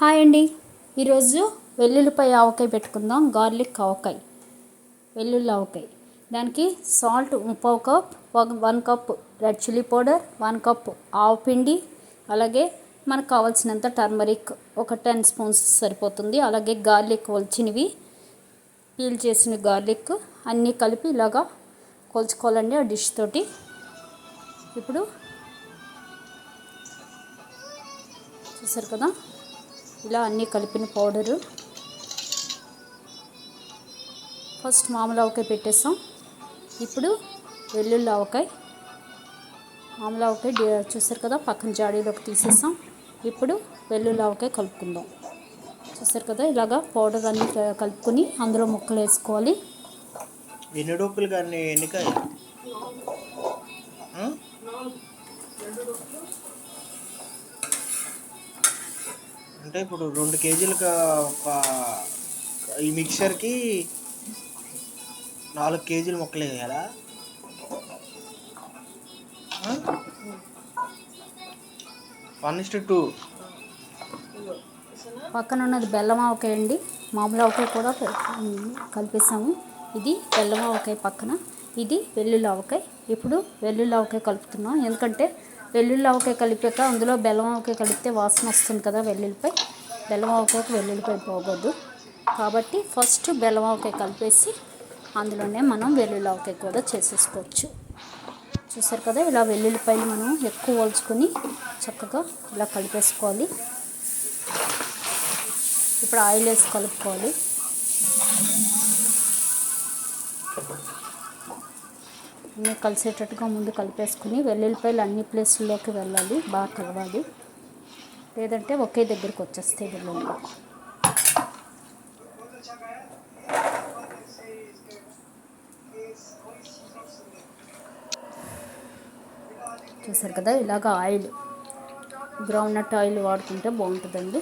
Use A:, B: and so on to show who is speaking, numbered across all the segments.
A: Hi అండి. ఈరోజు వెల్లుల్లిపాయ ఆవకాయ పెట్టుకుందాం. గార్లిక్ ఆవకాయ. వెల్లుల్లి ఆవకాయ. దానికి సాల్ట్ ముప్పావు cup one cup red chilli powder one cup ఆవు పిండి అలాగే మనకు కావాల్సినంత టర్మరిక్ ఒక టెన్ స్పూన్స్ సరిపోతుంది. అలాగే గార్లిక్ కొలిచినవి పీల్ చేసిన గార్లిక్ అన్నీ కలిపి ఇలాగా కొలుచుకోవాలండి ఆ డిష్ తోటి. ఇప్పుడు చూసారు కదా? ఇలా అన్నీ కలిపిన పౌడరు. ఫస్ట్ మామూలు ఆవకాయ పెట్టేస్తాం ఇప్పుడు వెల్లుల్లి ఆవకాయ మామూలు ఆవకాయ చూసారు కదా పక్కన జాడీలోకి తీసేస్తాం ఇప్పుడు వెల్లుల్లి ఆవకాయ కలుపుకుందాం. చూసారు కదా ఇలాగా పౌడర్ అన్నీ కలుపుకొని అందులో ముక్కలు వేసుకోవాలి.
B: ఎన్ని డొక్కులు కానీ ఎన్నికాయ అంటే ఇప్పుడు రెండు కేజీలకు ఒక ఈ మిక్చర్కి నాలుగు కేజీలు మొక్కలు వేయాలా వన్ ఇస్ టూ
A: పక్కన ఉన్నది బెల్లం ఆవకాయ అండి మామూలు ఆవకాయ కూడా కలిపిస్తాము ఇది బెల్లం ఆవకాయ పక్కన. ఇది వెల్లుల్లి ఆవకాయ ఇప్పుడు వెల్లుల్లి ఆవకాయ కలుపుతున్నాం. ఎందుకంటే వెల్లుల్లి ఆవకాయ కలిపాక అందులో బెల్లం ఆవకాయ కలిపితే వాసన వస్తుంది కదా వెల్లుల్లిపై. బెల్లం ఆవకాయకు వెల్లుల్లిపై పోగొద్దు. కాబట్టి ఫస్ట్ బెల్లం ఆవకాయ కలిపేసి అందులోనే మనం వెల్లుల్లి ఆవకాయ కూడా చేసేసుకోవచ్చు. చూసారు కదా ఇలా వెల్లుల్లిపాయలు మనం ఎక్కువ వలుచుకొని చక్కగా ఇలా కలిపేసుకోవాలి. ఇప్పుడు ఆయిల్ వేసి కలుపుకోవాలి. అన్నీ కలిసేటట్టుగా ముందు కలిపేసుకుని వెల్లుల్లిపాయలు అన్ని ప్లేసుల్లోకి వెళ్ళాలి బాగా కలవాలి. లేదంటే ఒకే దగ్గరికి వచ్చేస్తాయి వెల్లుల్లి చూసారు కదా ఇలాగ ఆయిల్ గ్రౌండ్ నట్ ఆయిల్ వాడుకుంటే బాగుంటుందండి.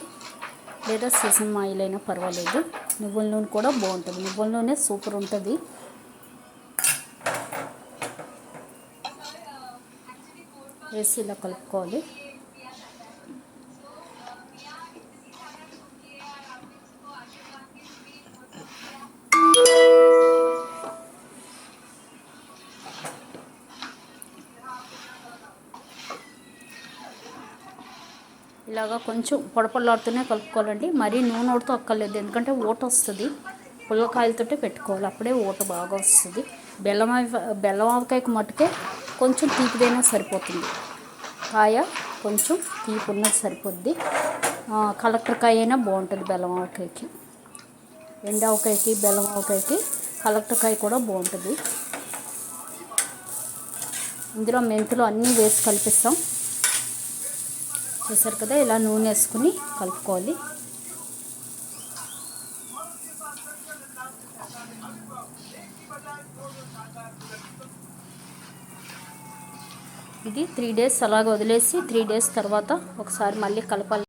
A: లేదా సీసం ఆయిల్ అయినా పర్వాలేదు. నువ్వుల నూనె కూడా బాగుంటుంది. నువ్వుల నూనె సూపర్ ఉంటుంది. వేసి ఇలా కలుపుకోవాలి. ఇలాగా కొంచెం పొడపొడలాడుతూనే కలుపుకోవాలండి. మరీ నూనె ఊడుతూ అక్కర్లేదు. ఎందుకంటే ఊట వస్తుంది. పుల్లకాయలతోటే పెట్టుకోవాలి. అప్పుడే ఊట బాగా వస్తుంది. బెల్లం బెల్లం ఆవకాయకు మట్టుకే కొంచెం తీపిదైనా సరిపోతుంది. కాయ కొంచెం తీపి ఉన్నది సరిపోద్ది. కలెక్టర్ కాయ అయినా బాగుంటుంది బెల్లం ఆవకాయకి. ఎండావకాయకి బెల్లం ఆవకాయకి కలెక్టర్ కాయ కూడా బాగుంటుంది. ఇందులో మెంతులు అన్నీ వేసి కలిపిస్తాం. చూసారు కదా ఇలా నూనె వేసుకుని కలుపుకోవాలి. ఇది త్రీ డేస్ అలాగ వదిలేసి త్రీ డేస్ తర్వాత ఒకసారి మళ్ళీ కలపాలి.